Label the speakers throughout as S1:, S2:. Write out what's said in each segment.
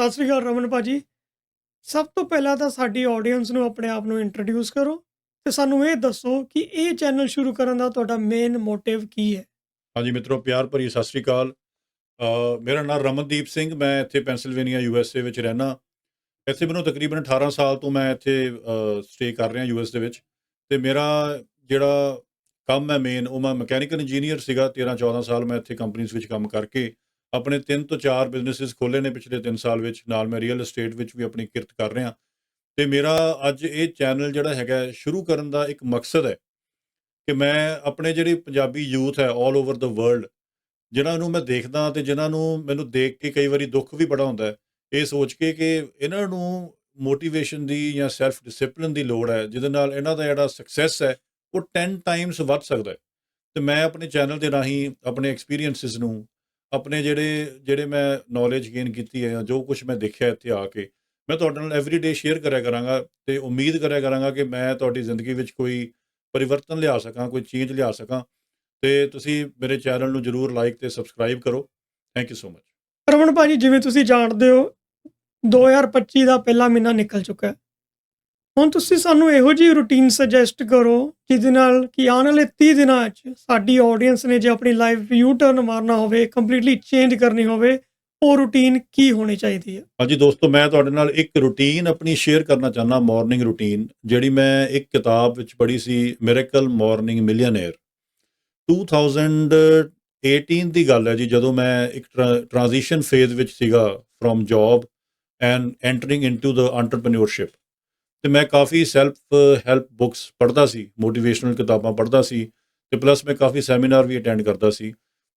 S1: ਸਤਿ ਸ੍ਰੀ ਅਕਾਲ ਰਮਨ ਭਾਜੀ ਸਭ ਤੋਂ ਪਹਿਲਾਂ ਤਾਂ ਸਾਡੀ ਆਡੀਅנס ਨੂੰ ਆਪਣੇ ਆਪ ਨੂੰ ਇੰਟਰੋਡਿਊਸ ਕਰੋ ਤੇ ਸਾਨੂੰ ਇਹ ਦੱਸੋ ਕਿ ਇਹ ਚੈਨਲ ਸ਼ੁਰੂ ਕਰਨ ਦਾ ਤੁਹਾਡਾ ਮੇਨ ਮੋਟਿਵ ਕੀ ਹੈ?
S2: ਹਾਂਜੀ ਮਿੱਤਰੋ, ਪਿਆਰ ਭਰੀ ਸਤਿ ਸ੍ਰੀ ਅਕਾਲ। ਮੇਰਾ ਨਾਮ ਰਮਨਦੀਪ ਸਿੰਘ, ਮੈਂ ਇੱਥੇ ਪੈਂਸਿਲਵੇਨੀਆ ਯੂ ਐਸ ਏ ਵਿੱਚ ਰਹਿਣਾ ਇੱਥੇ ਮੈਨੂੰ ਤਕਰੀਬਨ 18 ਸਾਲ ਤੋਂ ਮੈਂ ਇੱਥੇ ਸਟੇ ਕਰ ਰਿਹਾ ਯੂ ਐਸ ਦੇ ਵਿੱਚ। ਤੇ ਮੇਰਾ ਜਿਹੜਾ ਕੰਮ ਹੈ ਮੇਨ ਉਹ ਮੈਂ ਮਕੈਨੀਕਲ ਇੰਜੀਨੀਅਰ ਸੀਗਾ 13 14 ਸਾਲ ਮੈਂ ਇੱਥੇ ਕੰਪਨੀਆਂ ਵਿੱਚ ਕੰਮ ਕਰਕੇ ਆਪਣੇ ਤਿੰਨ ਤੋਂ ਚਾਰ ਬਿਜ਼ਨੈਸਸ ਖੋਲ੍ਹੇ ਨੇ ਪਿਛਲੇ 3 ਸਾਲ ਵਿੱਚ। ਨਾਲ ਮੈਂ ਰੀਅਲ ਏਸਟੇਟ ਵਿੱਚ ਵੀ ਆਪਣੀ ਕਿਰਤ ਕਰ ਰਿਹਾ। ਤੇ ਮੇਰਾ ਅੱਜ ਇਹ ਚੈਨਲ ਜਿਹੜਾ ਹੈਗਾ ਸ਼ੁਰੂ ਕਰਨ ਦਾ ਇੱਕ ਮਕਸਦ ਹੈ ਕਿ ਮੈਂ ਆਪਣੇ ਜਿਹੜੇ ਪੰਜਾਬੀ ਯੂਥ ਹੈ 올 ਓਵਰ ਦ ਵਰਲਡ ਜਿਨ੍ਹਾਂ ਨੂੰ ਮੈਂ ਦੇਖਦਾ ਤੇ ਜਿਨ੍ਹਾਂ ਨੂੰ ਮੈਨੂੰ ਦੇਖ ਕੇ ਕਈ ਵਾਰੀ ਦੁੱਖ ਵੀ ਬੜਾ ਹੁੰਦਾ ਹੈ, ਇਹ ਸੋਚ ਕੇ ਕਿ ਇਹਨਾਂ ਨੂੰ ਮੋਟੀਵੇਸ਼ਨ ਦੀ ਜਾਂ ਸੈਲਫ ਡਿਸਪਲਿਨ ਦੀ ਲੋੜ ਹੈ, ਜਿਹਦੇ ਨਾਲ ਇਹਨਾਂ ਦਾ ਜਿਹੜਾ ਸਕਸੈਸ ਹੈ, ਉਹ 10 ਟਾਈਮਸ ਵੱਧ ਸਕਦਾ ਹੈ। ਤੇ ਮੈਂ ਆਪਣੇ ਚੈਨਲ ਦੇ ਰਾਹੀਂ ਆਪਣੇ ਐਕਸਪੀਰੀਐਂਸਸ ਨੂੰ ਆਪਣੇ ਜਿਹੜੇ ਜਿਹੜੇ ਮੈਂ ਨੌਲੇਜ ਗੇਨ ਕੀਤੀ ਹੈ ਜਾਂ ਜੋ ਕੁਝ ਮੈਂ ਦੇਖਿਆ ਇੱਥੇ ਆ ਕੇ, ਮੈਂ ਤੁਹਾਡੇ ਨਾਲ ਐਵਰੀਡੇ ਸ਼ੇਅਰ ਕਰਿਆ ਕਰਾਂਗਾ ਤੇ ਉਮੀਦ ਕਰਿਆ ਕਰਾਂਗਾ ਕਿ ਮੈਂ ਤੁਹਾਡੀ ਜ਼ਿੰਦਗੀ ਵਿੱਚ ਕੋਈ ਪਰਿਵਰਤਨ ਲਿਆ ਸਕਾਂ, ਕੋਈ ਚੇਂਜ ਲਿਆ ਸਕਾਂ। ਤੇ ਤੁਸੀਂ ਮੇਰੇ ਚੈਨਲ ਨੂੰ ਜਰੂਰ ਲਾਈਕ ਤੇ ਸਬਸਕ੍ਰਾਈਬ ਕਰੋ। Thank you so much
S1: Raman ਭਾਜੀ, ਜਿਵੇਂ ਤੁਸੀਂ ਜਾਣਦੇ ਹੋ 2025 ਦਾ ਪਹਿਲਾ ਮਹੀਨਾ ਨਿਕਲ ਚੁੱਕਾ ਹੈ। ਹੁਣ ਤੁਸੀਂ ਸਾਨੂੰ ਇਹੋ ਜਿਹੀ ਰੁਟੀਨ ਸੁਜੈਸਟ ਕਰੋ ਜਿਹਦੇ ਨਾਲ ਕਿ ਆਉਣ ਵਾਲੇ 30 ਦਿਨਾਂ 'ਚ ਸਾਡੀ ਆਡੀਅנס ਨੇ ਜੇ ਆਪਣੀ ਲਾਈਫ ਯੂ ਟਰਨ ਮਾਰਨਾ ਹੋਵੇ ਕੰਪਲੀਟਲੀ ਚੇਂਜ ਕਰਨੀ ਹੋਵੇ, ਉਹ ਰੁਟੀਨ ਕੀ ਹੋਣੀ ਚਾਹੀਦੀ ਹੈ?
S2: ਹਾਂਜੀ ਦੋਸਤੋ, ਮੈਂ ਤੁਹਾਡੇ ਨਾਲ ਇੱਕ ਰੁਟੀਨ ਆਪਣੀ ਸ਼ੇਅਰ ਕਰਨਾ ਚਾਹੁੰਦਾ ਮਾਰਨਿੰਗ ਰੁਟੀਨ ਜਿਹੜੀ ਮੈਂ ਇੱਕ ਕਿਤਾਬ ਵਿੱਚ ਪੜ੍ਹੀ ਸੀ ਮਿਰੇਕਲ ਮਾਰਨਿੰਗ ਮਿਲੀਅਨੇਅਰ 2018 ਦੀ ਗੱਲ ਹੈ ਜੀ, ਜਦੋਂ ਮੈਂ ਇੱਕ ਟ੍ਰਾਂਜੀਸ਼ਨ ਫੇਜ਼ ਵਿੱਚ ਸੀਗਾ from job and entering into the entrepreneurship ਤੇ ਮੈਂ ਕਾਫੀ ਸੈਲਫ ਹੈਲਪ ਬੁੱਕਸ ਪੜ੍ਹਦਾ ਸੀ ਮੋਟੀਵੇਸ਼ਨਲ ਕਿਤਾਬਾਂ ਪੜ੍ਹਦਾ ਸੀ ਤੇ ਪਲੱਸ ਮੈਂ ਕਾਫੀ ਸੈਮੀਨਾਰ ਵੀ ਅਟੈਂਡ ਕਰਦਾ ਸੀ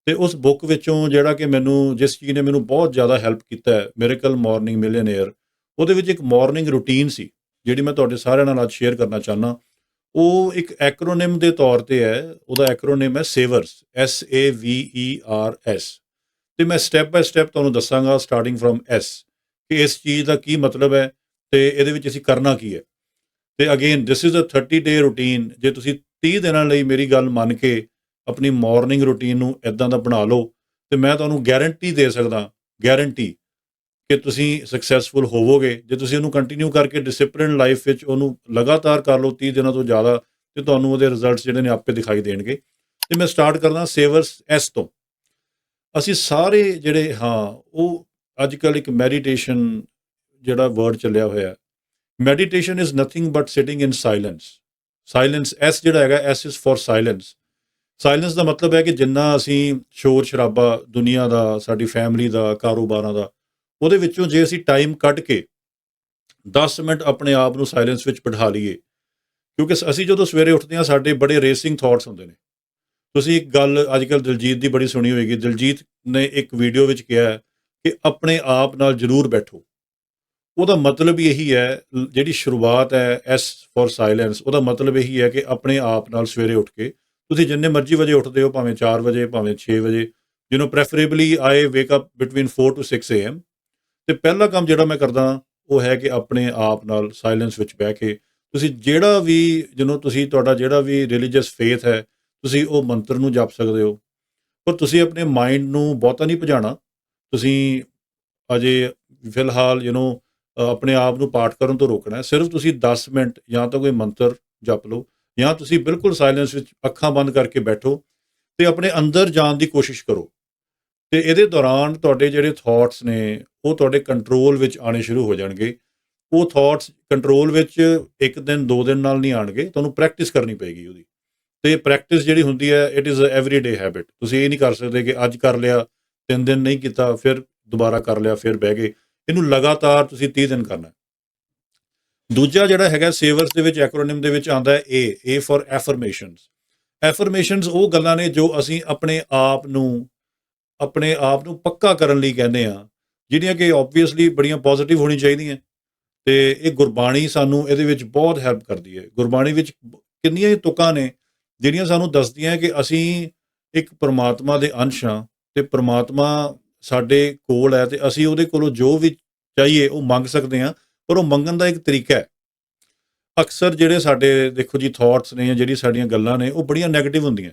S2: ਤੇ ਉਸ ਬੁੱਕ ਵਿੱਚੋਂ ਜਿਹੜਾ ਕਿ ਮੈਨੂੰ, ਜਿਸ ਚੀਜ਼ ਨੇ ਮੈਨੂੰ ਬਹੁਤ ਜ਼ਿਆਦਾ ਹੈਲਪ ਕੀਤਾ ਹੈ ਮਿਰੇਕਲ ਮਾਰਨਿੰਗ ਮਿਲੀਅਨੇਅਰ ਉਹਦੇ ਵਿੱਚ ਇੱਕ ਮਾਰਨਿੰਗ ਰੁਟੀਨ ਸੀ, ਜਿਹੜੀ ਮੈਂ ਤੁਹਾਡੇ ਸਾਰਿਆਂ ਨਾਲ ਅੱਜ ਸ਼ੇਅਰ ਕਰਨਾ ਚਾਹਨਾ ਉਹ ਇੱਕ ਐਕਰੋਨਿਮ ਦੇ ਤੌਰ ਤੇ ਹੈ, ਉਹਦਾ ਐਕਰੋਨਿਮ ਹੈ savers S A V E R S ਤੇ ਮੈਂ ਸਟੈਪ ਬਾਈ ਸਟੈਪ ਤੁਹਾਨੂੰ ਦੱਸਾਂਗਾ ਸਟਾਰਟਿੰਗ ਫਰਮ ਐਸ ਕਿ ਇਸ ਚੀਜ਼ ਦਾ ਕੀ ਮਤਲਬ ਹੈ ਤੇ ਇਹਦੇ ਵਿੱਚ ਅਸੀਂ ਕਰਨਾ ਕੀ ਹੈ? ਤੇ again this is a 30 day routine ਜੇ ਤੁਸੀਂ 30 ਦਿਨਾਂ ਲਈ ਮੇਰੀ ਗੱਲ ਮੰਨ ਕੇ ਆਪਣੀ ਮਾਰਨਿੰਗ ਰੂਟੀਨ ਨੂੰ ਇਦਾਂ ਦਾ ਬਣਾ ਲਓ, ਤੇ ਮੈਂ ਤੁਹਾਨੂੰ ਗਾਰੰਟੀ ਦੇ ਸਕਦਾ ਗਾਰੰਟੀ ਕਿ ਤੁਸੀਂ ਸਕਸੈਸਫੁਲ ਹੋਵੋਗੇ। ਜੇ ਤੁਸੀਂ ਉਹਨੂੰ ਕੰਟੀਨਿਊ ਕਰਕੇ ਡਿਸਪਲਿਨ ਲਾਈਫ ਵਿੱਚ ਉਹਨੂੰ ਲਗਾਤਾਰ ਕਰ ਲਓ 30 ਦਿਨਾਂ ਤੋਂ ਜ਼ਿਆਦਾ, ਤੇ ਤੁਹਾਨੂੰ ਉਹਦੇ ਰਿਜ਼ਲਟਸ ਜਿਹੜੇ ਨੇ ਆਪੇ ਦਿਖਾਈ ਦੇਣਗੇ। ਤੇ ਮੈਂ ਸਟਾਰਟ ਕਰਦਾ ਸੇਵਰਸ ਐਸ ਤੋਂ। ਅਸੀਂ ਸਾਰੇ ਜਿਹੜੇ, ਹਾਂ, ਉਹ ਅੱਜ ਕੱਲ ਇੱਕ ਮੈਡੀਟੇਸ਼ਨ ਜਿਹੜਾ ਵਰਡ ਚੱਲਿਆ ਹੋਇਆ meditation is nothing but sitting in silence silence S ਜਿਹੜਾ ਹੈਗਾ S is for silence silence ਦਾ ਮਤਲਬ ਹੈ ਕਿ ਜਿੰਨਾ ਅਸੀਂ ਸ਼ੋਰ ਸ਼ਰਾਬਾ ਦੁਨੀਆ ਦਾ, ਸਾਡੀ ਫੈਮਿਲੀ ਦਾ, ਕਾਰੋਬਾਰਾਂ ਦਾ, ਉਹਦੇ ਵਿੱਚੋਂ ਜੇ ਅਸੀਂ ਟਾਈਮ ਕੱਢ ਕੇ 10 ਮਿੰਟ ਆਪਣੇ ਆਪ ਨੂੰ ਸਾਇਲੈਂਸ ਵਿੱਚ ਬਿਠਾ ਲਈਏ, ਕਿਉਂਕਿ ਅਸੀਂ ਜਦੋਂ ਸਵੇਰੇ ਉੱਠਦੇ ਹਾਂ, ਸਾਡੇ ਬੜੇ ਰੇਸਿੰਗ ਥਾਟਸ ਹੁੰਦੇ ਨੇ। ਤੁਸੀਂ ਇੱਕ ਗੱਲ ਅੱਜਕੱਲ ਦਿਲਜੀਤ ਦੀ ਬੜੀ ਸੁਣੀ ਹੋਏਗੀ। ਦਿਲਜੀਤ ਨੇ ਇੱਕ ਵੀਡੀਓ ਵਿੱਚ ਕਿਹਾ ਕਿ ਆਪਣੇ ਆਪ ਨਾਲ ਜ਼ਰੂਰ ਬੈਠੋ। ਉਹਦਾ ਮਤਲਬ ਇਹੀ ਹੈ ਜਿਹੜੀ ਸ਼ੁਰੂਆਤ ਹੈ ਐਸ ਫੋਰ ਸਾਇਲੈਂਸ ਉਹਦਾ ਮਤਲਬ ਇਹੀ ਹੈ ਕਿ ਆਪਣੇ ਆਪ ਨਾਲ ਸਵੇਰੇ ਉੱਠ ਕੇ, ਤੁਸੀਂ ਜਿੰਨੇ ਮਰਜ਼ੀ ਵਜੇ ਉੱਠਦੇ ਹੋ, ਭਾਵੇਂ 4 ਵਜੇ, ਭਾਵੇਂ 6 ਵਜੇ you know preferably I wake up between 4 to 6 AM ਤੇ ਪਹਿਲਾ ਕੰਮ ਜਿਹੜਾ ਮੈਂ ਕਰਦਾ, ਉਹ ਹੈ ਕਿ ਆਪਣੇ ਆਪ ਨਾਲ ਸਾਇਲੈਂਸ ਵਿੱਚ ਬਹਿ ਕੇ, ਤੁਸੀਂ ਜਿਹੜਾ ਵੀ ਯੂ نو ਤੁਸੀਂ, ਤੁਹਾਡਾ ਜਿਹੜਾ ਵੀ ਰਿਲੀਜੀਅਸ ਫੇਥ ਹੈ, ਤੁਸੀਂ ਉਹ ਮੰਤਰ ਨੂੰ ਜਪ ਸਕਦੇ ਹੋ, ਪਰ ਤੁਸੀਂ ਆਪਣੇ ਮਾਈਂਡ ਨੂੰ ਬਹੁਤਾ ਨਹੀਂ ਭਜਾਣਾ, ਤੁਸੀਂ ਅਜੇ ਫਿਲਹਾਲ ਯੂ نو ਆਪਣੇ ਆਪ ਨੂੰ ਪਾਠ ਕਰਨ ਤੋਂ ਰੋਕਣਾ ਹੈ। ਸਿਰਫ ਤੁਸੀਂ 10 ਮਿੰਟ ਜਾਂ ਤਾਂ ਕੋਈ ਮੰਤਰ ਜਪ ਲਓ ਜਾਂ ਤੁਸੀਂ ਬਿਲਕੁਲ ਸਾਇਲੈਂਸ ਵਿੱਚ ਅੱਖਾਂ ਬੰਦ ਕਰਕੇ ਬੈਠੋ ਤੇ ਆਪਣੇ ਅੰਦਰ ਜਾਣ ਦੀ ਕੋਸ਼ਿਸ਼ ਕਰੋ। ਤੇ ਇਹਦੇ ਦੌਰਾਨ ਤੁਹਾਡੇ ਜਿਹੜੇ ਥਾਟਸ ਨੇ, ਉਹ ਤੁਹਾਡੇ ਕੰਟਰੋਲ ਵਿੱਚ ਆਣੇ ਸ਼ੁਰੂ ਹੋ ਜਾਣਗੇ। ਉਹ ਥਾਟਸ ਕੰਟਰੋਲ ਵਿੱਚ ਇੱਕ ਦਿਨ, ਦੋ ਦਿਨ ਨਾਲ ਨਹੀਂ ਆਣਗੇ ਤੁਹਾਨੂੰ ਪ੍ਰੈਕਟਿਸ ਕਰਨੀ ਪਏਗੀ ਉਹਦੀ। ਤੇ ਪ੍ਰੈਕਟਿਸ ਜਿਹੜੀ ਹੁੰਦੀ ਹੈ it is a everyday habit ਤੁਸੀਂ ਇਹ ਨਹੀਂ ਕਰ ਸਕਦੇ ਕਿ ਅੱਜ ਕਰ ਲਿਆ, ਤਿੰਨ ਦਿਨ ਨਹੀਂ ਕੀਤਾ, ਫਿਰ ਦੁਬਾਰਾ ਕਰ ਲਿਆ, ਫਿਰ ਬਹਿ ਗਏ। ਇਹਨੂੰ ਲਗਾਤਾਰ ਤੁਸੀਂ 30 ਦਿਨ ਕਰਨਾ ਦੂਜਾ ਜਿਹੜਾ ਹੈਗਾ, ਸੇਵਰਸ ਦੇ ਵਿੱਚ, ਐਕਰੋਨਿਮ ਦੇ ਵਿੱਚ ਆਉਂਦਾ ਹੈ ਏ ਏ ਫॉर ਐਫਰਮੇਸ਼ਨਸ ਐਫਰਮੇਸ਼ਨਸ ਉਹ ਗੱਲਾਂ ਨੇ ਜੋ ਅਸੀਂ ਆਪਣੇ ਆਪ ਨੂੰ, ਆਪਣੇ ਆਪ ਨੂੰ ਪੱਕਾ ਕਰਨ ਲਈ ਕਹਿੰਦੇ ਆ ਜਿਹੜੀਆਂ ਕਿ ਆਬਵੀਅਸਲੀ ਬੜੀਆਂ ਪੋਜ਼ਿਟਿਵ ਹੋਣੀ ਚਾਹੀਦੀਆਂ। ਤੇ ਇਹ ਗੁਰਬਾਣੀ ਸਾਨੂੰ ਇਹਦੇ ਵਿੱਚ ਬਹੁਤ ਹੈਲਪ ਕਰਦੀ ਹੈ। ਗੁਰਬਾਣੀ ਵਿੱਚ ਕਿੰਨੀਆਂ ਹੀ ਤੁਕਾਂ ਨੇ, ਜਿਹੜੀਆਂ ਸਾਨੂੰ ਦੱਸਦੀਆਂ ਕਿ ਅਸੀਂ ਇੱਕ ਪਰਮਾਤਮਾ ਦੇ ਅੰਸ਼ ਹਾਂ ਤੇ ਪਰਮਾਤਮਾ ਸਾਡੇ ਕੋਲ ਹੈ ਤੇ ਅਸੀਂ ਉਹਦੇ ਕੋਲੋਂ ਜੋ ਵੀ ਚਾਹੀਏ ਉਹ ਮੰਗ ਸਕਦੇ ਹਾਂ, ਪਰ ਉਹ ਮੰਗਣ ਦਾ ਇੱਕ ਤਰੀਕਾ ਹੈ। ਅਕਸਰ ਜਿਹੜੇ ਸਾਡੇ, ਦੇਖੋ ਜੀ ਥਾਟਸ ਨੇ ਜਾਂ ਜਿਹੜੀ ਸਾਡੀਆਂ ਗੱਲਾਂ ਨੇ, ਉਹ ਬੜੀਆਂ 네ਗੇਟਿਵ ਹੁੰਦੀਆਂ।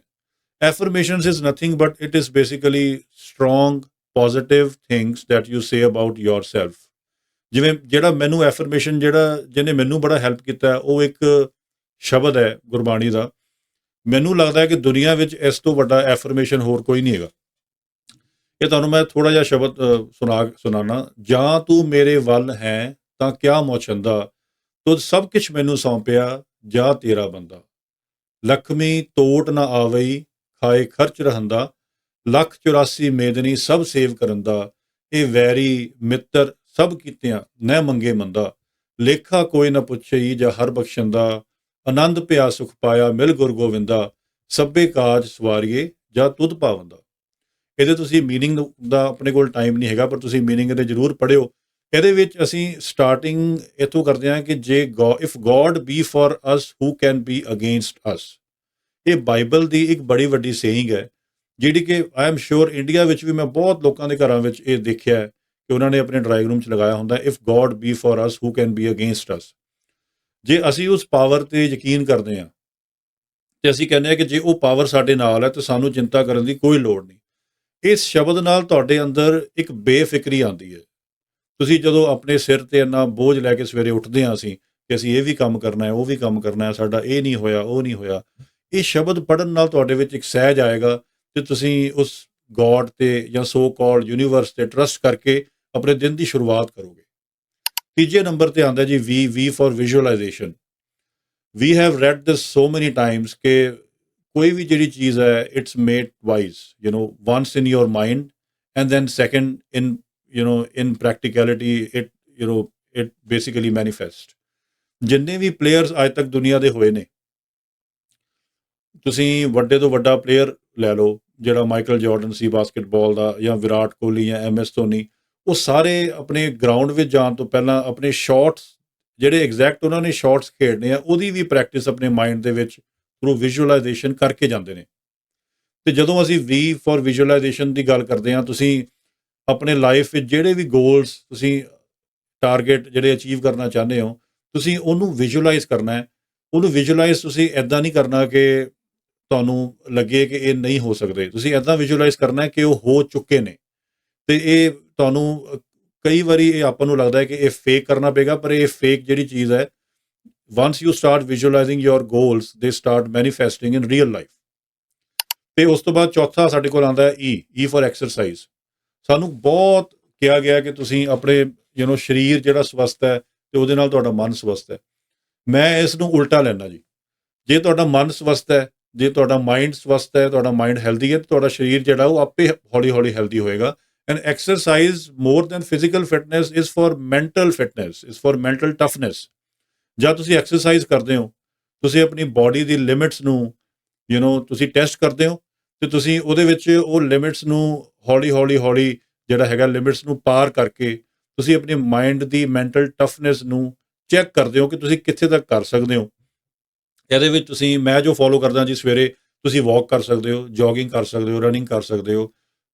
S2: Affirmations is nothing but it is basically strong, positive things that you say about yourself. ਜਿਵੇਂ ਜਿਹੜਾ ਮੈਨੂੰ ਐਫਰਮੇਸ਼ਨ ਜਿਹੜਾ ਜਿਹਨੇ ਮੈਨੂੰ ਬੜਾ ਹੈਲਪ ਕੀਤਾ, ਉਹ ਇੱਕ ਸ਼ਬਦ ਹੈ ਗੁਰਬਾਣੀ ਦਾ। ਮੈਨੂੰ ਲੱਗਦਾ ਹੈ ਕਿ ਦੁਨੀਆ ਵਿੱਚ ਇਸ ਤੋਂ ਵੱਡਾ ਐਫਰਮੇਸ਼ਨ ਹੋਰ ਕੋਈ ਨਹੀਂ ਹੈਗਾ। ਇਹ ਤੁਹਾਨੂੰ ਮੈਂ ਥੋੜਾ ਜਿਹਾ ਸ਼ਬਦ ਅ, ਸੁਣਾ ਸੁਣਾਣਾ ਜਾਂ ਤੂੰ ਮੇਰੇ ਵੱਲ ਹੈ ਤਾਂ ਕਿਆ ਮੋਚੰਦਾ ਤੁਧ ਸਭ ਕੁਝ ਮੈਨੂੰ ਸੌਂਪਿਆ ਜਾ ਤੇਰਾ ਬੰਦਾ। ਲਖਮੀ ਤੋਟ ਨਾ ਆਵਈ ਖਾਏ ਖਰਚ ਰਹੰਦਾ। ਲੱਖ 84 ਮੇਦਨੀ ਸਭ ਸੇਵ ਕਰਨ ਦਾ ਇਹ ਵੈਰੀ ਮਿੱਤਰ ਸਭ ਕੀਤਿਆਂ ਨਹਿ ਮੰਗੇ ਮੰਦਾ। ਲੇਖਾ ਕੋਈ ਨਾ ਪੁੱਛਈ ਜਾਂ ਹਰ ਬਖਸ਼ਣ ਦਾ ਆਨੰਦ ਪਿਆ ਸੁਖ ਪਾਇਆ ਮਿਲ ਗੁਰ ਗੋਵਿੰਦਾ। ਸਭੇ ਕਾਜ ਸਵਾਰੀਏ ਜਾਂ ਤੁਧ ਪਾਵੰਦਾ ਇਹਦੇ ਤੁਸੀਂ ਮੀਨਿੰਗ ਦਾ ਆਪਣੇ ਕੋਲ ਟਾਈਮ ਨਹੀਂ ਹੈਗਾ, ਪਰ ਤੁਸੀਂ ਮੀਨਿੰਗ ਇਹਦੇ ਜ਼ਰੂਰ ਪੜਿਓ ਇਹਦੇ ਵਿੱਚ ਅਸੀਂ ਸਟਾਰਟਿੰਗ ਇਥੋਂ ਕਰਦੇ ਹਾਂ ਕਿ ਜੇ if God be for us who can be against us ਇਹ ਬਾਈਬਲ ਦੀ ਇੱਕ ਬੜੀ ਵੱਡੀ ਸੇਇੰਗ ਹੈ, ਜਿਹੜੀ ਕਿ ਆਈ ਐਮ ਸ਼ੋਰ ਇੰਡੀਆ ਵਿੱਚ ਵੀ ਮੈਂ ਬਹੁਤ ਲੋਕਾਂ ਦੇ ਘਰਾਂ ਵਿੱਚ ਇਹ ਦੇਖਿਆ ਕਿ ਉਹਨਾਂ ਨੇ ਆਪਣੇ ਡਰਾਇੰਗ ਰੂਮ 'ਚ ਲਗਾਇਆ ਹੁੰਦਾ if God be for us who can be against us ਜੇ ਅਸੀਂ ਉਸ ਪਾਵਰ ਤੇ ਯਕੀਨ ਕਰਦੇ ਹਾਂ, ਤੇ ਅਸੀਂ ਕਹਿੰਦੇ ਹਾਂ ਕਿ ਜੇ ਉਹ ਪਾਵਰ ਸਾਡੇ ਨਾਲ ਹੈ, ਤਾਂ ਸਾਨੂੰ ਚਿੰਤਾ ਕਰਨ ਦੀ ਕੋਈ ਲੋੜ ਨਹੀਂ। ਇਸ ਸ਼ਬਦ ਨਾਲ ਤੁਹਾਡੇ ਅੰਦਰ ਇੱਕ ਬੇਫਿਕਰੀ ਆਉਂਦੀ ਹੈ। ਤੁਸੀਂ ਜਦੋਂ ਆਪਣੇ ਸਿਰ ਤੇ ਇੰਨਾ ਬੋਝ ਲੈ ਕੇ ਸਵੇਰੇ ਉੱਠਦੇ ਹਾਂ ਅਸੀਂ ਕਿ ਅਸੀਂ ਇਹ ਵੀ ਕੰਮ ਕਰਨਾ ਹੈ, ਉਹ ਵੀ ਕੰਮ ਕਰਨਾ ਹੈ, ਸਾਡਾ ਇਹ ਨਹੀਂ ਹੋਇਆ, ਉਹ ਨਹੀਂ ਹੋਇਆ, ਇਹ ਸ਼ਬਦ ਪੜਨ ਨਾਲ ਤੁਹਾਡੇ ਵਿੱਚ ਇੱਕ ਸਹਿਜ ਆਏਗਾ ਤੇ ਤੁਸੀਂ ਉਸ ਗੋਡ ਤੇ ਜਾਂ ਸੋ ਕਾਲਡ ਯੂਨੀਵਰਸ ਤੇ ਟਰਸਟ ਕਰਕੇ ਆਪਣੇ ਦਿਨ ਦੀ ਸ਼ੁਰੂਆਤ ਕਰੋਗੇ। ਤੀਜੇ ਨੰਬਰ ਤੇ ਆਂਦਾ ਜੀ V V for visualization we have read this so many times ਕਿ ਕੋਈ ਵੀ ਜਿਹੜੀ ਚੀਜ਼ ਹੈ it's made twice you know once in your mind and then second in you know in practicality it you know it basically manifest ਜਿੰਨੇ ਵੀ players ਅੱਜ ਤੱਕ ਦੁਨੀਆ ਦੇ ਹੋਏ ਨੇ ਤੁਸੀਂ ਵੱਡੇ ਤੋਂ ਵੱਡਾ ਪਲੇਅਰ ਲੈ ਲਓ ਜਿਹੜਾ ਮਾਈਕਲ ਜਾਰਡਨ ਸੀ ਬਾਸਕਟਬਾਲ ਦਾ ਜਾਂ ਵਿਰਾਟ ਕੋਹਲੀ ਜਾਂ ਐਮਐਸ ਧੋਨੀ ਉਹ ਸਾਰੇ ਆਪਣੇ ਗਰਾਊਂਡ ਵਿੱਚ ਜਾਣ ਤੋਂ ਪਹਿਲਾਂ ਆਪਣੇ ਸ਼ਾਟਸ ਜਿਹੜੇ ਐਗਜ਼ੈਕਟ ਉਹਨਾਂ ਨੇ ਸ਼ਾਟਸ ਖੇਡਨੇ ਆ ਉਹਦੀ ਵੀ ਪ੍ਰੈਕਟਿਸ ਆਪਣੇ ਮਾਈਂਡ ਦੇ ਵਿੱਚ ਥਰੂ ਵਿਜ਼ੂਅਲਾਈਜੇਸ਼ਨ ਕਰਕੇ ਜਾਂਦੇ ਨੇ। ਤੇ ਜਦੋਂ ਅਸੀਂ ਵੀ ਫॉर ਵਿਜ਼ੂਅਲਾਈਜੇਸ਼ਨ ਦੀ ਗੱਲ ਕਰਦੇ ਹਾਂ, ਤੁਸੀਂ ਆਪਣੇ ਲਾਈਫ ਵਿੱਚ ਜਿਹੜੇ ਵੀ ਗੋਲਸ ਤੁਸੀਂ ਟਾਰਗੇਟ ਜਿਹੜੇ ਅਚੀਵ ਕਰਨਾ ਚਾਹੁੰਦੇ ਹੋ, ਤੁਸੀਂ ਉਹਨੂੰ ਵਿਜ਼ੂਅਲਾਈਜ਼ ਕਰਨਾ ਹੈ। ਉਹਨੂੰ ਵਿਜ਼ੂਅਲਾਈਜ਼ ਤੁਸੀਂ ਐਦਾਂ ਨਹੀਂ ਕਰਨਾ ਕਿ ਤੁਹਾਨੂੰ ਲੱਗੇ ਕਿ ਇਹ ਨਹੀਂ ਹੋ ਸਕਦੇ। ਤੁਸੀਂ ਐਦਾਂ ਵਿਜ਼ੂਅਲਾਈਜ਼ ਕਰਨਾ ਹੈ ਕਿ ਉਹ ਹੋ ਚੁੱਕੇ ਨੇ। ਤੇ ਇਹ ਤੁਹਾਨੂੰ ਕਈ ਵਾਰੀ ਇਹ ਆਪਾਂ ਨੂੰ ਲੱਗਦਾ ਹੈ ਕਿ ਇਹ ਫੇਕ ਕਰਨਾ ਪਏਗਾ, ਪਰ ਇਹ ਫੇਕ ਜਿਹੜੀ ਚੀਜ਼ ਹੈ once you start visualizing your goals, they start manifesting in real life. ਤੇ ਉਸ ਤੋਂ ਬਾਅਦ ਚੌਥਾ ਸਾਡੇ ਕੋਲ ਆਂਦਾ ਹੈ ਈ ਈ ਫॉर ਐਕਸਰਸਾਈਜ਼ ਸਾਨੂੰ ਬਹੁਤ ਕਿਹਾ ਗਿਆ ਕਿ ਤੁਸੀਂ ਆਪਣੇ ਯੂ نو ਸਰੀਰ ਜਿਹੜਾ ਸਵਸਥ ਹੈ ਤੇ ਉਹਦੇ ਨਾਲ ਤੁਹਾਡਾ ਮਨ ਸਵਸਥ ਹੈ। ਮੈਂ ਇਸ ਨੂੰ ਉਲਟਾ ਲੈਣਾ ਜੀ। ਜੇ ਤੁਹਾਡਾ ਮਨ ਸਵਸਥ ਹੈ, ਜੇ ਤੁਹਾਡਾ ਮਾਈਂਡ ਸਵਸਥ ਹੈ, ਤੁਹਾਡਾ ਮਾਈਂਡ ਹੈਲਦੀ ਹੈ ਤੁਹਾਡਾ ਸਰੀਰ ਜਿਹੜਾ ਉਹ ਆਪੇ ਹੌਲੀ ਹੌਲੀ ਹੈਲਦੀ ਹੋਏਗਾ। And exercise more than physical fitness is for mental fitness is for mental toughness ਜਾਂ ਤੁਸੀਂ ਐਕਸਰਸਾਈਜ਼ ਕਰਦੇ ਹੋ, ਤੁਸੀਂ ਆਪਣੀ ਬਾਡੀ ਦੀ ਲਿਮਿਟਸ ਨੂੰ ਯੂ نو ਤੁਸੀਂ ਟੈਸਟ ਕਰਦੇ ਹੋ ਤੇ ਤੁਸੀਂ ਉਹਦੇ ਵਿੱਚ ਉਹ ਲਿਮਿਟਸ ਨੂੰ ਹੌਲੀ ਹੌਲੀ ਹੌਲੀ ਜਿਹੜਾ ਹੈਗਾ ਲਿਮਿਟਸ ਨੂੰ ਪਾਰ ਕਰਕੇ ਤੁਸੀਂ ਆਪਣੇ ਮਾਈਂਡ ਦੀ ਮੈਂਟਲ ਟਫਨੈਸ ਨੂੰ ਚੈੱਕ ਕਰਦੇ ਹੋ ਕਿ ਤੁਸੀਂ ਕਿੱਥੇ ਤੱਕ ਕਰ ਸਕਦੇ ਹੋ। ਇਹਦੇ ਵਿੱਚ ਤੁਸੀਂ, ਮੈਂ ਜੋ ਫੋਲੋ ਕਰਦਾ ਜੀ ਸਵੇਰੇ, ਤੁਸੀਂ ਵਾਕ ਕਰ ਸਕਦੇ ਹੋ ਜੋਗਿੰਗ ਕਰ ਸਕਦੇ ਹੋ ਰਨਿੰਗ ਕਰ ਸਕਦੇ ਹੋ,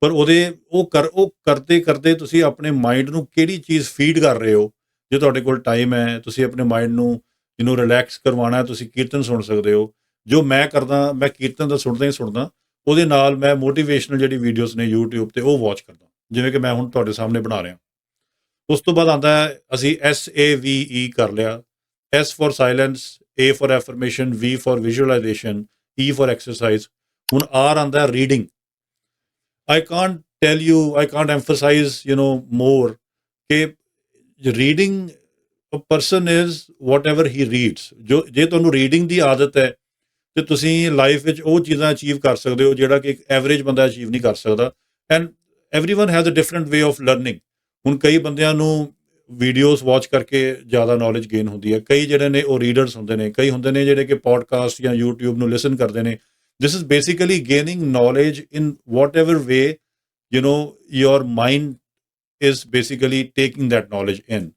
S2: ਪਰ ਉਹਦੇ, ਉਹ ਕਰ, ਉਹ ਕਰਦੇ ਕਰਦੇ ਤੁਸੀਂ ਆਪਣੇ ਮਾਈਂਡ ਨੂੰ ਕਿਹੜੀ ਚੀਜ਼ ਫੀਡ ਕਰ ਰਹੇ ਹੋ ਜੇ ਤੁਹਾਡੇ ਕੋਲ ਟਾਈਮ ਹੈ, ਤੁਸੀਂ ਆਪਣੇ ਮਾਈਂਡ ਨੂੰ ਇਹਨੂੰ ਰਿਲੈਕਸ ਕਰਵਾਉਣਾ ਹੈ, ਤੁਸੀਂ ਕੀਰਤਨ ਸੁਣ ਸਕਦੇ ਹੋ। ਜੋ ਮੈਂ ਕਰਦਾ, ਮੈਂ ਕੀਰਤਨ ਦਾ ਸੁਣਦਾ ਹੀ ਸੁਣਦਾ, ਉਹਦੇ ਨਾਲ ਮੈਂ ਮੋਟੀਵੇਸ਼ਨਲ ਜਿਹੜੀ ਵੀਡੀਓਜ਼ ਨੇ YouTube ਤੇ ਉਹ ਵਾਚ ਕਰਦਾ। ਜਿਵੇਂ ਕਿ ਮੈਂ ਹੁਣ ਤੁਹਾਡੇ ਸਾਹਮਣੇ ਬਣਾ ਰਿਹਾ। ਉਸ ਤੋਂ ਬਾਅਦ ਆਂਦਾ ਅਸੀਂ S A V E ਕਰ ਲਿਆ। S for silence, A for affirmation, V for visualization E for exercise ਹੁਣ R ਆਂਦਾ reading I can't tell you I can't emphasize, you know, more ਕਿ reading a person is whatever he reads ਜੋ ਜੇ ਤੁਹਾਨੂੰ reading ਦੀ ਆਦਤ ਹੈ ਤੇ ਤੁਸੀਂ ਲਾਈਫ ਵਿੱਚ ਉਹ ਚੀਜ਼ਾਂ ਅਚੀਵ ਕਰ ਸਕਦੇ ਹੋ ਜਿਹੜਾ ਕਿ ਇੱਕ ਐਵਰੇਜ ਬੰਦਾ ਅਚੀਵ ਨਹੀਂ ਕਰ ਸਕਦਾ and everyone has a different way of learning ਹੁਣ ਕਈ ਬੰਦਿਆਂ ਨੂੰ ਵੀਡੀਓਜ਼ ਵਾਚ ਕਰਕੇ ਜ਼ਿਆਦਾ ਨੌਲੇਜ ਗੇਨ ਹੁੰਦੀ ਹੈ ਕਈ ਜਿਹੜੇ ਨੇ ਉਹ ਰੀਡਰਸ ਹੁੰਦੇ ਨੇ ਕਈ ਹੁੰਦੇ ਨੇ ਜਿਹੜੇ ਕਿ ਪੋਡਕਾਸਟ ਜਾਂ YouTube ਨੂੰ ਲਿਸਨ ਕਰਦੇ ਨੇ this is basically gaining knowledge in whatever way you know your mind Is basically taking that knowledge in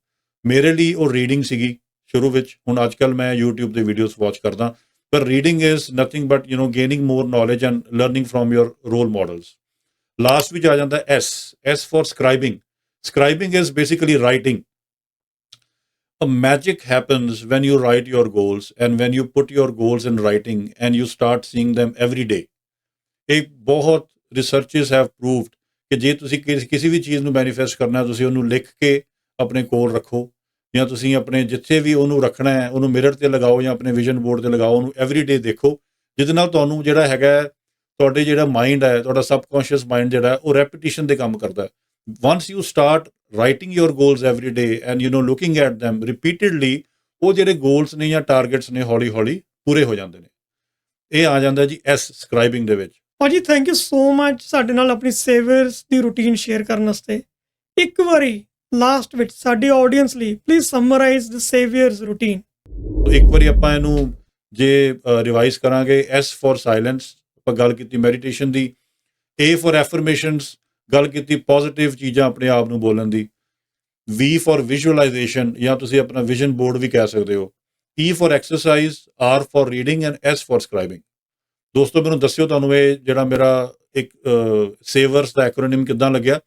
S2: ਮੇਰੇ ਲਈ ਉਹ ਰੀਡਿੰਗ ਸੀਗੀ ਸ਼ੁਰੂ ਵਿੱਚ ਹੁਣ ਅੱਜਕੱਲ ਮੈਂ YouTube ਤੇ videos ਵਾਚ ਕਰਦਾ ਪਰ reading is nothing but you know gaining more knowledge and learning from your role models last ਵਿੱਚ ਆ ਜਾਂਦਾ S S for scribing scribing basically basically writing a magic happens when you write your goals and when you put your goals in writing and you start seeing them every day. A bohot researches have proved ਕਿ ਜੇ ਤੁਸੀਂ ਕਿਸੇ ਵੀ ਚੀਜ਼ ਨੂੰ manifest ਕਰਨਾ ਤੁਸੀਂ ਉਹਨੂੰ ਲਿਖ ਕੇ ਆਪਣੇ ਕੋਲ ਰੱਖੋ ਜਾਂ ਤੁਸੀਂ ਆਪਣੇ ਜਿੱਥੇ ਵੀ ਉਹਨੂੰ ਰੱਖਣਾ ਹੈ, ਉਹਨੂੰ ਮਿਰਰ ਤੇ ਲਗਾਓ ਜਾਂ ਆਪਣੇ ਵਿਜ਼ਨ ਬੋਰਡ ਤੇ ਲਗਾਓ, ਉਹਨੂੰ ਐਵਰੀਡੇ ਦੇਖੋ। ਜਿਹਦੇ ਨਾਲ ਤੁਹਾਨੂੰ ਜਿਹੜਾ ਹੈਗਾ ਤੁਹਾਡੇ ਜਿਹੜਾ ਮਾਈਂਡ ਹੈ, ਤੁਹਾਡਾ ਸਬਕੌਂਸ਼ੀਅਸ ਮਾਈਂਡ ਜਿਹੜਾ ਉਹ ਰੈਪੀਟੀਸ਼ਨ ਦੇ ਕੰਮ ਕਰਦਾ once you start writing your goals every day and you know looking at them repeatedly ਉਹ ਜਿਹੜੇ ਗੋਲਸ ਨੇ ਜਾਂ ਟਾਰਗੇਟਸ ਨੇ ਹੌਲੀ ਹੌਲੀ ਪੂਰੇ ਹੋ ਜਾਂਦੇ ਨੇ। ਇਹ ਆ ਜਾਂਦਾ ਜੀ ਐਸ ਸਕ੍ਰਾਈਬਿੰਗ ਦੇ ਵਿੱਚ।
S1: ਭਾਜੀ ਥੈਂਕ ਯੂ ਸੋ ਮੱਚ ਸਾਡੇ ਨਾਲ ਆਪਣੀ ਸੇਵਰਸ ਦੀ ਰੁਟੀਨ ਸ਼ੇਅਰ ਕਰਨ ਵਾਸਤੇ। ਇੱਕ ਵਾਰੀ ਲਾਸਟ ਵਿੱਚ ਸਾਡੀ ਆਡੀਅנס ਲਈ please summarise the savers routine
S2: ਇੱਕ ਵਾਰੀ ਆਪਾਂ ਇਹਨੂੰ ਜੇ ਰਿਵਾਈਜ਼ ਕਰਾਂਗੇ ਐਸ ਫੋਰ ਸਾਇਲੈਂਸ ਆਪਾਂ ਗੱਲ ਕੀਤੀ ਮੈਡੀਟੇਸ਼ਨ ਦੀ। ਏ ਫੋਰ ਐਫਰਮੇਸ਼ਨਸ ਗੱਲ ਕੀਤੀ ਪੋਜ਼ਿਟਿਵ ਚੀਜ਼ਾਂ ਆਪਣੇ ਆਪ ਨੂੰ ਬੋਲਣ ਦੀ। ਵੀ ਫੋਰ ਵਿਜ਼ੂਅਲਾਈਜੇਸ਼ਨ ਜਾਂ ਤੁਸੀਂ ਆਪਣਾ ਵਿਜ਼ਨ ਬੋਰਡ ਵੀ ਕਹਿ ਸਕਦੇ ਹੋ। E for exercise R for reading and S for scribing ਦੋਸਤੋ, ਮੈਨੂੰ ਦੱਸਿਓ ਤੁਹਾਨੂੰ ਇਹ ਜਿਹੜਾ ਮੇਰਾ ਇੱਕ ਸੇਵਰਸ ਦਾ ਐਕਰੋਨਿਮ ਕਿਦਾਂ ਲੱਗਿਆ?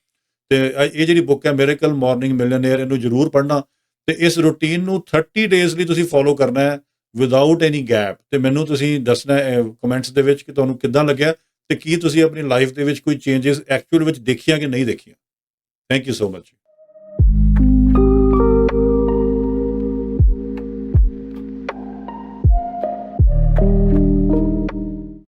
S2: ਤੇ ਇਹ ਜਿਹੜੀ ਬੁੱਕ ਹੈ ਮਿਰੇਕਲ ਮਾਰਨਿੰਗ ਮਿਲੀਅਨੇਅਰ ਇਹਨੂੰ ਜਰੂਰ ਪੜ੍ਹਨਾ। ਤੇ ਇਸ ਰੂਟੀਨ ਨੂੰ 30 ਡੇਜ਼ ਲਈ ਤੁਸੀਂ ਫੋਲੋ ਕਰਨਾ ਹੈ ਵਿਦਆਊਟ ਐਨੀ ਗੈਪ ਤੇ ਮੈਨੂੰ ਤੁਸੀਂ ਦੱਸਣਾ ਹੈ ਕਮੈਂਟਸ ਦੇ ਵਿੱਚ ਕਿ ਤੁਹਾਨੂੰ ਕਿੱਦਾਂ ਲੱਗਿਆ ਤੇ ਕੀ ਤੁਸੀਂ ਆਪਣੀ ਲਾਈਫ ਦੇ ਵਿੱਚ ਕੋਈ ਚੇਂਜਸ ਐਕਚੁਅਲ ਵਿੱਚ ਦੇਖੀਆਂ ਕਿ ਨਹੀਂ ਦੇਖੀਆਂ? Thank you so much